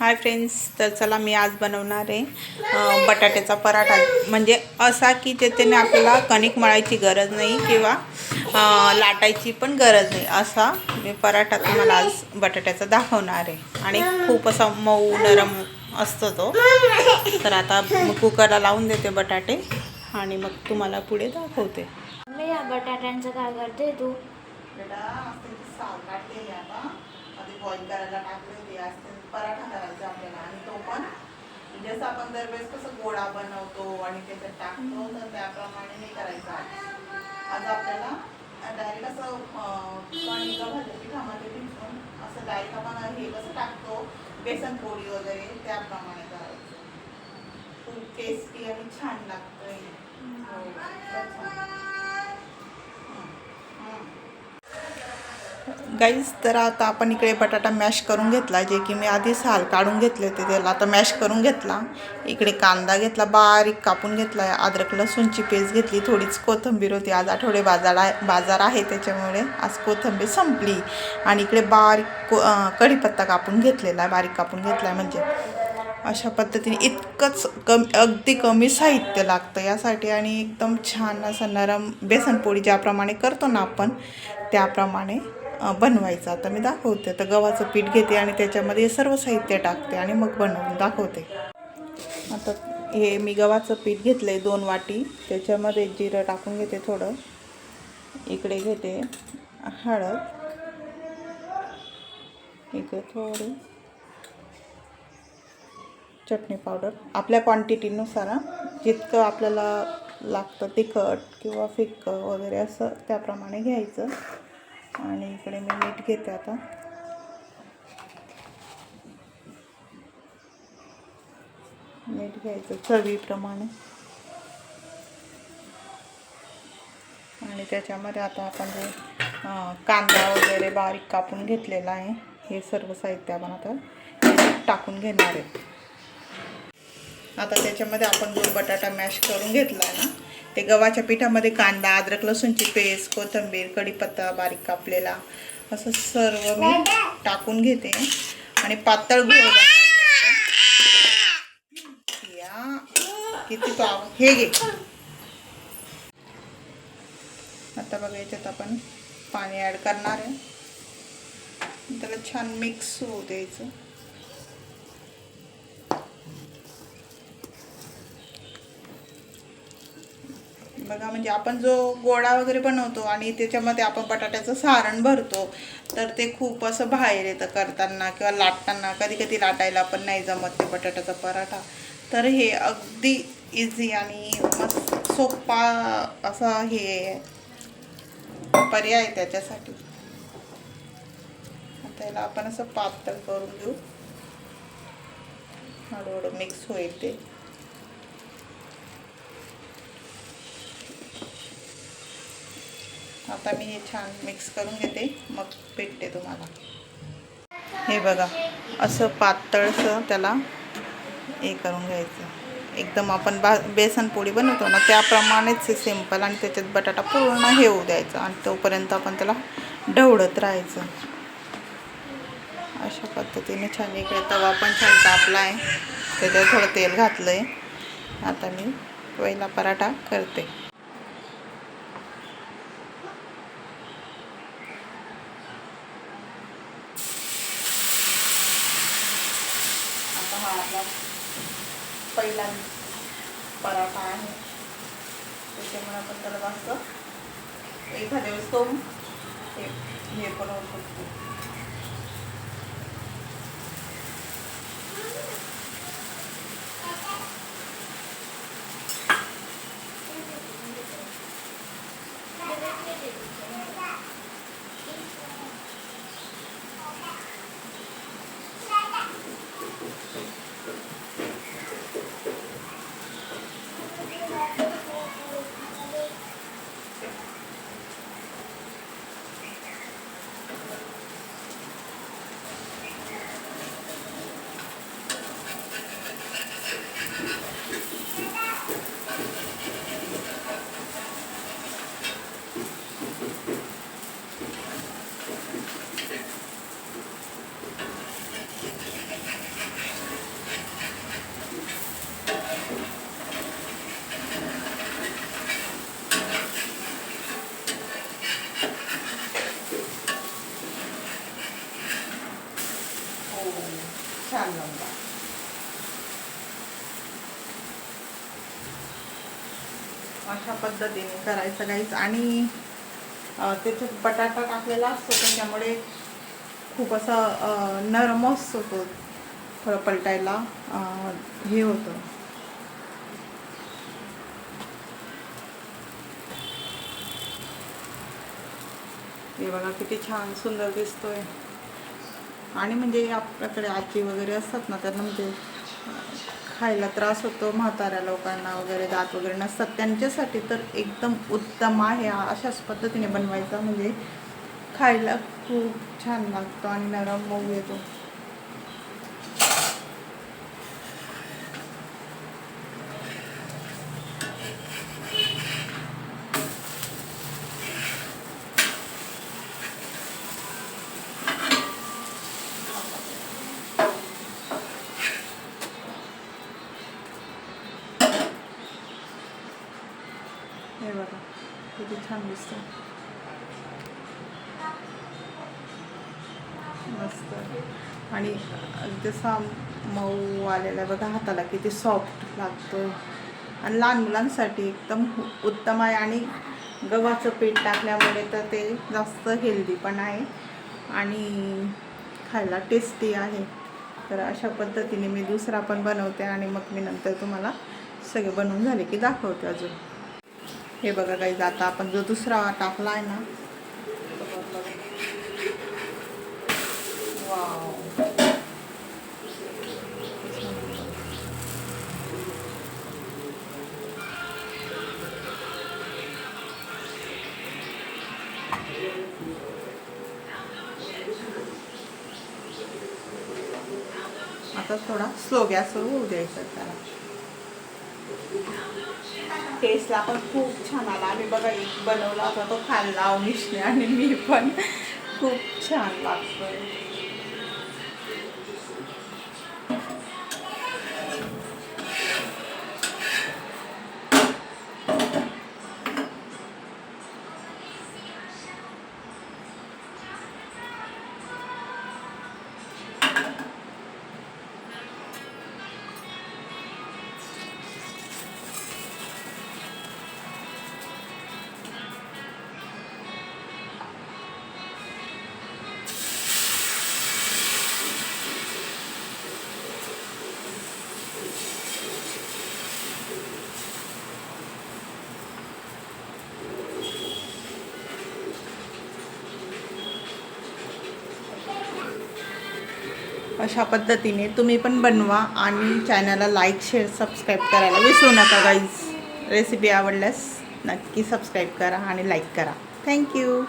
Hi friends तर चला मी आज बनवणार आहे बटाट्याचा पराठा. म्हणजे असा की त्याच्याने आपल्याला कणिक मळायची गरज नाही किंवा लाटायची पण गरज नाही असा मी पराठा तुम्हाला आज बटाट्याचा दाखवणार आहे. आणि खूप असा मऊ नरम असतो तो. तर आता कुकरला लावून देते बटाटे आणि मग तुम्हाला पुढे दाखवते. मी या बटाट्यांचं काय करते तू? बॉईल करायला पराठा करायचा आपल्याला आणि तो पण. म्हणजे जसं आपण दरवेळेस कसं गोडा बनवतो आणि त्याच्यात टाकतो तर त्याप्रमाणे नाही करायचं आज. आज आपल्याला डायरेक्ट असं अं, भाज्या पिठामध्ये भिजवून असं डायरेक्ट आपण हे कसं टाकतो बेसन पोळी वगैरे त्याप्रमाणे करायचं. खूप टेस्टी आणि छान लागतंय हो, खूपच छान. गाईज तर आता आपण इकडे बटाटा मॅश करून घेतला जे की मी आधी साल काढून घेतले होते त्याला आता मॅश करून घेतला. इकडे कांदा घेतला बारीक कापून घेतला अद्रक लसूणची पेस्ट घेतली थोडीच कोथिंबीर होती. आज आठवडे बाजार आहे बाजार आहे त्याच्यामुळे आज कोथिंबीर संपली. आणि इकडे बारीक को कढीपत्ता कापून घेतलेला आहे बारीक कापून घेतला आहे म्हणजे. अशा पद्धतीने इतकंच कमी अगदी कमी साहित्य लागतं यासाठी आणि एकदम छान असं नरम बेसनपोळी ज्याप्रमाणे करतो ना आपण त्याप्रमाणे बनवायचं. आता मी दाखवते. तर गव्हाचं पीठ घेते आणि त्याच्यामध्ये सर्व साहित्य टाकते आणि मग बनवून दाखवते. आता हे मी गव्हाचं पीठ घेतलं आहे दोन वाटी. त्याच्यामध्ये जिरं टाकून घेते थोडं. इकडे घेते हळद. इकडे थोडी चटणी पावडर. आपल्या क्वांटिटीनुसार जितकं आपल्याला लागतं तिखट किंवा फिक्कं वगैरे असं त्याप्रमाणे घ्यायचं. आणि इकडे मी मीठ घेते आता. मीठ घ्यायचं चवीप्रमाणे. आणि त्याच्यामध्ये आता आपण जे कांदा वगैरे बारीक कापून घेतलेला आहे हे सर्व साहित्य आपण आता टाकून घेणार आहे. आता त्याच्यामध्ये आपण जो बटाटा मॅश करून घेतला आहे ना ते गव्हाच्या पिठामध्ये कांदा अद्रक लसूणची पेस्ट कोथिंबीर कढीपत्ता बारीक कापलेला असं सर्व मी टाकून घेते. आणि पातळ घोळ या. किती तो हे घे. आता बघा याच्यात आपण पाणी ॲड करणार आहे. त्याला छान मिक्स होऊ द्यायचं. बघा म्हणजे आपण जो गोळा वगैरे बनवतो आणि त्याच्यामध्ये आपण बटाट्याचं सारण भरतो तर ते खूप असं बाहेर येतं करताना किंवा लाटताना. कधी कधी लाटायला पण नाही जमत ते बटाट्याचा पराठा. तर हे अगदी इझी आणि मस्त सोपा असा हे पर्याय आहे त्याच्यासाठी. त्याला आपण असं पातळ करून घेऊ. हळूहळू मिक्स होईल ते. आता मी हे छान मिक्स करून घेते मग भेटते तुम्हाला. हे बघा असं पातळसं त्याला हे करून घ्यायचं. एकदम आपण बा बेसनपोळी बनवतो ना त्याप्रमाणेच हे आणि त्याच्यात बटाटा पूर्ण हे होऊ द्यायचा आणि तोपर्यंत आपण त्याला ढवळत राहायचं. अशा पद्धतीने छान इकडे तवा पण छान तापला आहे त्याच्यात थोडं तेल घातलं आहे आता मी पहिला पराठा करते. हा आपला पहिला पराठा आहे. त्याच्यामुळे आपण त्याला जास्त एखाद्या वेळेस तो हे हे पण होऊ शकतो. अशा पद्धतीने करायचं काहीच आणि त्याच्यात बटाटा टाकलेला असतो त्याच्यामुळे खूप असा नरम असतो होतो थोडं पलटायला हे होतं. हे बघा किती छान सुंदर दिसतोय. आणि म्हणजे आपल्याकडे आजी वगैरे असतात ना त्यांना म्हणजे खायला त्रास होतो म्हाताऱ्या लोकांना वगैरे दात वगैरे नसतात. त्यांच्यासाठी तर एकदम उत्तम आहे. अशाच पद्धतीने बनवायचा. म्हणजे खायला खूप छान लागतो आणि नरम मऊ येतो हे बघा किती छान दिसतं मस्त आणि जसा मऊ आलेला बघा हाताला किती सॉफ्ट लागतो आणि लहान मुलांसाठी एकदम उत्तम आहे आणि गव्हाचं पीठ टाकल्यामुळे तर ते जास्त हेल्दी पण आहे आणि खायला टेस्टी आहे तर अशा पद्धतीने मी दुसरा पण बनवते आणि मग मी नंतर तुम्हाला सगळे बनवून झाले की दाखवते अजून हे बघा काही आता आपण जो दुसरा टाकला आहे ना. आता थोडा स्लो गॅसवर होऊ द्यायचा त्याला टेस्टला पण खूप छान आला. आम्ही बघा एक बनवला होता तो खाल्ला अवनीशने आणि मी पण. खूप छान लागतो अशा पद्धतीने तुम्ही पण बनवा आणि चॅनलला लाईक शेअर सबस्क्राईब करायला विसरू नका गाईज रेसिपी आवडल्यास नक्की सबस्क्राईब करा आणि लाईक करा. थँक्यू